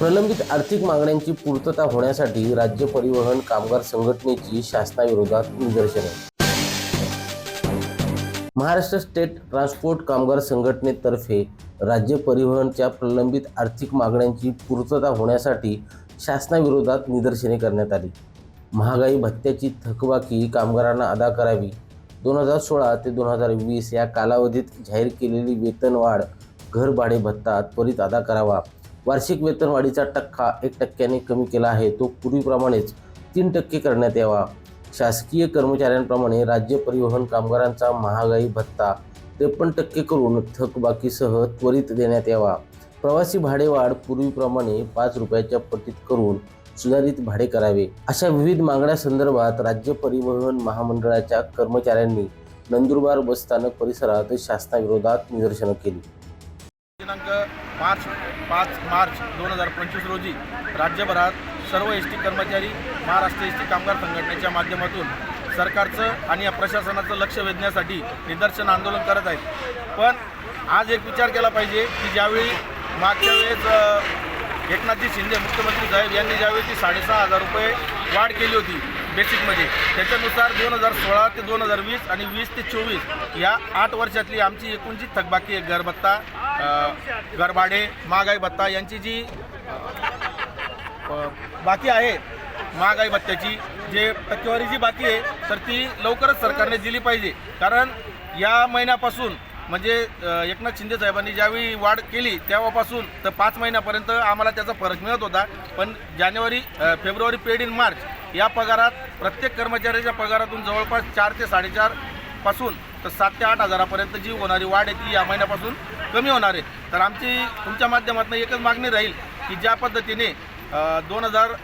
प्रलंबित आर्थिक मागण्यांची पूर्तता होण्यासाठी राज्य परिवहन कामगार संघटनेची शासनाविरोधात निदर्शने. महाराष्ट्र स्टेट ट्रान्सपोर्ट कामगार संघटनेतर्फे राज्य परिवहनच्या प्रलंबित आर्थिक मागण्यांची पूर्तता होण्यासाठी शासनाविरोधात निदर्शने करण्यात आली. महागाई भत्त्याची थकबाकी कामगारांना अदा करावी. दोन हजार सोळा ते दोन हजार वीस या कालावधीत जाहीर केलेली वेतनवाढ घरभाडे भत्ता त्वरित अदा करावा. वार्षिक वेतनवाढीचा टक्का एक टक्क्याने कमी केला आहे. तो पूर्वीप्रमाणेच तीन टक्के करण्यात यावा. शासकीय कर्मचाऱ्यांप्रमाणे राज्य परिवहन कामगारांचा महागाई भत्ता त्रेपन्न टक्के करून थकबाकीसह त्वरित देण्यात यावा. प्रवासी भाडेवाढ पूर्वीप्रमाणे पाच रुपयाच्या पटीत करून सुधारित भाडे करावे. अशा विविध मागण्यासंदर्भात राज्य परिवहन महामंडळाच्या कर्मचाऱ्यांनी नंदुरबार बसस्थानक परिसरात शासनाविरोधात निदर्शनं केली. दिनांक पाच पाच मार्च दोन हजार पंचवीस रोजी राज्यभरात सर्व एस टी कर्मचारी महाराष्ट्र एस टी कामगार संघटनेच्या माध्यमातून सरकारचं आणि या प्रशासनाचं लक्ष वेधण्यासाठी निदर्शन आंदोलन करत आहेत. पण आज एक विचार केला पाहिजे की ज्यावेळी मागच्या वेळेस एकनाथजी शिंदे मुख्यमंत्री साहेब यांनी ज्यावेळी ती साडेसहा हजार रुपये वाढ केली होती बेसिकमध्ये. त्याच्यानुसार दोन हजार सोळा ते दोन हजार वीस आणि वीस ते चोवीस या आठ वर्षातली आमची एकूणची थकबाकी आहे. घरभत्ता घरभाडे महागाई भत्ता यांची जी बाकी आहे महागाई भत्त्याची जे टक्केवारी जी बाकी आहे तर ती लवकरच सरकारने दिली पाहिजे. कारण या महिन्यापासून म्हणजे एकनाथ शिंदे साहेबांनी ज्यावेळी वाढ केली तेव्हापासून तर पाच महिन्यापर्यंत आम्हाला त्याचा फरक मिळत होता. पण जानेवारी फेब्रुवारी पेड इन मार्च या पगारात प्रत्येक कर्मचाऱ्याच्या पगारातून जवळपास चार ते साडेचारपासून तर सात ते आठ हजारापर्यंत जी होणारी वाढ आहे ती या महिन्यापासून कमी होणार आहे. तर आमची तुमच्या माध्यमातून एकच मागणी राहील की ज्या पद्धतीने दोन हजार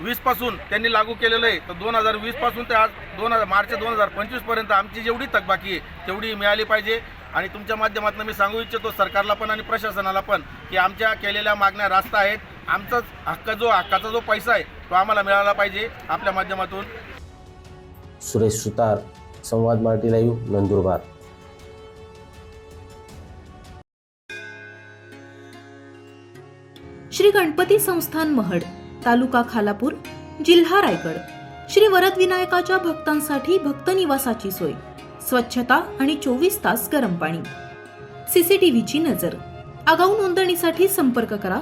वीसपासून त्यांनी लागू केलेलं आहे तर दोन हजार वीसपासून ते आज दोन हजार मार्च दोन हजार पंचवीसपर्यंत आमची जेवढी थकबाकी आहे तेवढी मिळाली पाहिजे. आणि तुमच्या माध्यमातून मी सांगू इच्छितो सरकारला पण आणि प्रशासनाला पण की आमच्या केलेल्या मागण्या रास्त आहेत. आमचाच हक्क जो हक्काचा जो पैसा आहे तो आम्हाला मिळाला पाहिजे आपल्या माध्यमातून. सुरेश सुतार संवाद मराठी लाईव्ह नंदुरबार. श्री गणपती संस्थान महड तालुका खालापूर जिल्हा रायगड. श्री वरद विनायकाच्या भक्तांसाठी भक्त निवासाची सोय स्वच्छता आणि चोवीस तास गरम पाणी. सीसीटीव्हीची नजर. आगाऊ नोंदणीसाठी संपर्क करा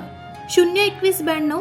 शून्य एकवीस ब्याण्णव